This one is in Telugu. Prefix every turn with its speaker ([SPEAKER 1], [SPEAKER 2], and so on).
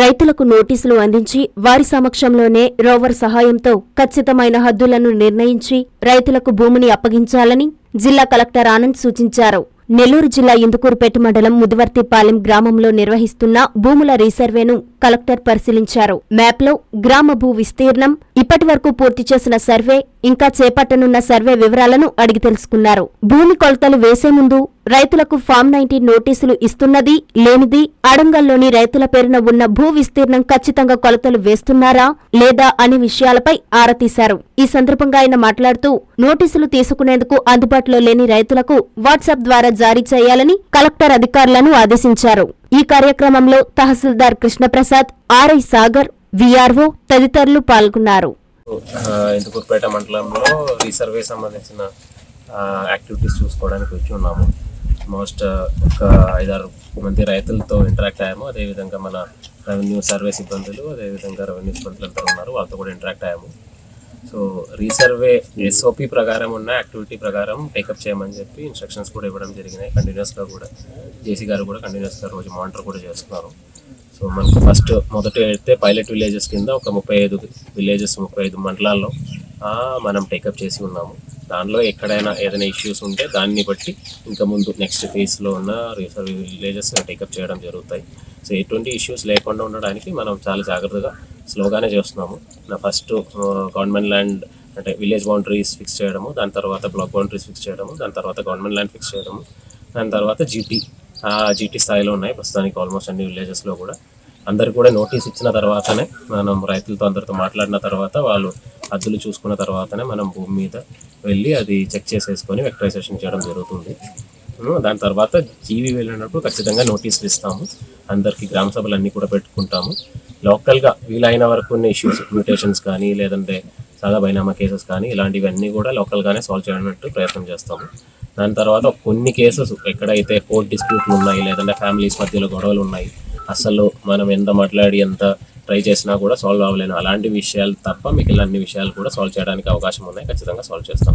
[SPEAKER 1] రైతులకు నోటీసులు అందించి వారి సమక్షంలోనే రోవర్ సహాయంతో ఖచ్చితమైన హద్దులను నిర్ణయించి రైతులకు భూమిని అప్పగించాలని జిల్లా కలెక్టర్ ఆనంద్ సూచించారు. నెల్లూరు జిల్లా ఇందుకూరుపేట మండలం ముదివర్తిపాలెం గ్రామంలో నిర్వహిస్తున్న భూముల రీసర్వేను కలెక్టర్ పరిశీలించారు. మ్యాప్లో గ్రామ భూ విస్తీర్ణం ఇప్పటి వరకు పూర్తి చేసిన సర్వే ఇంకా చేపట్టనున్న సర్వే వివరాలను అడిగి తెలుసుకున్నారు. భూమి కొలతలు వేసే ముందు రైతులకు ఫామ్ నైన్టీన్ నోటీసులు ఇస్తున్నది లేనిది అడంగల్లోని రైతుల పేరున ఉన్న భూ విస్తీర్ణం ఖచ్చితంగా కొలతలు వేస్తున్నారా లేదా అనే విషయాలపై ఆరా తీశారు. ఈ సందర్భంగా ఆయన మాట్లాడుతూ నోటీసులు తీసుకునేందుకు అందుబాటులో లేని రైతులకు వాట్సాప్ ద్వారా జారీ చేయాలని కలెక్టర్ అధికారులను ఆదేశించారు. ఈ కార్యక్రమంలో తహసీల్దార్ కృష్ణప్రసాద్ ఆర్ఐ సాగర్ విఆర్ఓ తదితరులు పాల్గొన్నారు.
[SPEAKER 2] ఇందుకూరుపేట మండలంలో రీసర్వే సంబంధించిన యాక్టివిటీస్ చూసుకోవడానికి వచ్చి ఉన్నాము. మోస్ట్ ఒక ఐదారు మంది రైతులతో ఇంటరాక్ట్ అయ్యాము. అదేవిధంగా మన రెవెన్యూ సర్వే సిబ్బందులు అదేవిధంగా రెవెన్యూ సిబ్బందులు ఉన్నారు. వాళ్ళతో కూడా ఇంటరాక్ట్ అయ్యాము. సో రీసర్వే ఎస్ఓపి ప్రకారం ఉన్న యాక్టివిటీ ప్రకారం టేకప్ చేయమని చెప్పి ఇన్స్ట్రక్షన్స్ కూడా ఇవ్వడం జరిగినాయి. కంటిన్యూస్గా కూడా జేసీ గారు కూడా కంటిన్యూస్గా రోజు మానిటర్ కూడా చేస్తున్నారు. సో మనకు ఫస్ట్ మొదట అయితే పైలట్ విలేజెస్ కింద ఒక ముప్పై ఐదు విలేజెస్ ముప్పై ఐదు మండలాల్లో మనం టేకప్ చేసి ఉన్నాము. దానిలో ఎక్కడైనా ఏదైనా ఇష్యూస్ ఉంటే దాన్ని బట్టి ఇంకా ముందు నెక్స్ట్ ఫేజ్లో ఉన్న రిసర్వ్ విలేజెస్ టేకప్ చేయడం జరుగుతాయి. సో ఎటువంటి ఇష్యూస్ లేకుండా ఉండడానికి మనం చాలా జాగ్రత్తగా స్లోగానే చేస్తున్నాము. నా ఫస్ట్ గవర్నమెంట్ ల్యాండ్ అంటే విలేజ్ బౌండరీస్ ఫిక్స్ చేయడము దాని తర్వాత బ్లాక్ బౌండరీస్ ఫిక్స్ చేయడము దాని తర్వాత గవర్నమెంట్ ల్యాండ్ ఫిక్స్ చేయడము దాని తర్వాత జీటీ ఆ జీటీ స్థాయిలో ఉన్నాయి ప్రస్తుతానికి ఆల్మోస్ట్ అన్ని విలేజెస్లో కూడా. అందరికి కూడా నోటీస్ ఇచ్చిన తర్వాతనే మనం రైతులతో అందరితో మాట్లాడిన తర్వాత వాళ్ళు హద్దులు చూసుకున్న తర్వాతనే మనం భూమి మీద వెళ్ళి అది చెక్ చేసేసుకొని వెక్టరైజేషన్ చేయడం జరుగుతుంది. దాని తర్వాత జీవి వెళ్ళినప్పుడు ఖచ్చితంగా నోటీసులు ఇస్తాము. అందరికీ గ్రామ సభలు అన్నీ కూడా పెట్టుకుంటాము. లోకల్గా వీలైన వరకు ఉన్న ఇష్యూస్ మ్యూటేషన్స్ కానీ లేదంటే సాదా బైనామా కేసెస్ కానీ ఇలాంటివన్నీ కూడా లోకల్గానే సాల్వ్ చేయడానికి ప్రయత్నం చేస్తాము. దాని తర్వాత కొన్ని కేసెస్ ఎక్కడైతే కోర్ట్ డిస్ప్యూట్లు ఉన్నాయి లేదంటే ఫ్యామిలీస్ మధ్యలో గొడవలు ఉన్నాయి అసలు మనం ఎంత మాట్లాడి ఎంత ట్రై చేసినా కూడా సాల్వ్ అవ్వలేను. అలాంటి విషయాలు తప్ప మిగిలిన అన్ని విషయాలు కూడా సాల్వ్ చేయడానికి అవకాశం ఉన్నాయి. ఖచ్చితంగా సాల్వ్ చేస్తాం.